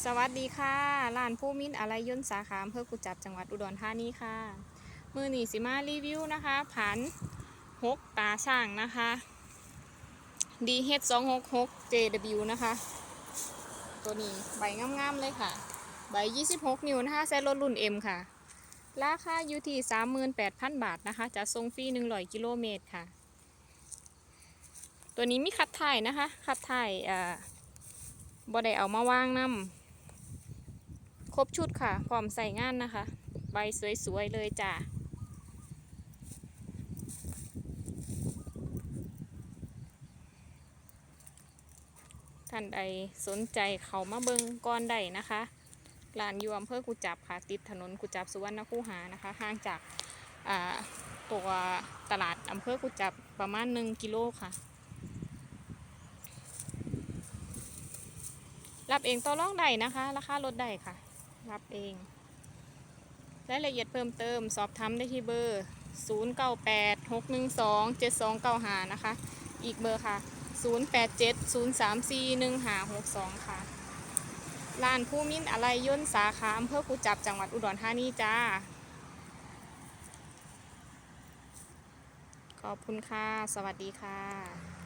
สวัสดีค่ะร้านผู้มินอะไรยนต์สาขาอำเภอกุจับจังหวัดอุดรธานีค่ะ มือหนีสิมารีวิวนะคะผันหกตาช่างนะคะ DH 2 6 6 JW นะคะ ตัวนี้ใบงามๆเลยค่ะ ใบ 26 นิ้วนะคะใช้รถรุ่น M ค่ะ ราคาอยู่ที่ 38,000 บาทนะคะ จะส่งฟรี100 กิโลเมตรค่ะ ตัวนี้มีคัดถ่ายนะคะ คัดถ่ายอ่าบ่ได้เอามาวางน้ำ ครบชุดค่ะ พร้อมใส่งานนะคะ ใบสวยๆเลยจ้ะท่านใดสนใจเขามาเบิงก่อนได้นะคะร้านยู่อำเภอกุจับค่ะ ติดถนนกุจับสุวรรณคูหานะคะ ห่างจากาตัวตลาดอำเภอกุจับประมาณ 1 กิโลค่ะ รับเองต่อรองได้นะคะ ราคาลดได้ค่ะ รับเอง รายละเอียดเพิ่มเติมสอบถามได้ที่เบอร์ 098 612 7295 นะคะ อีกเบอร์ค่ะ 087 034 1562 ค่ะร้านผู้มินอะไรย่นสาขาอำเภอกุจับจังหวัดอุดรธานีจ้า ขอบคุณค่ะ สวัสดีค่ะ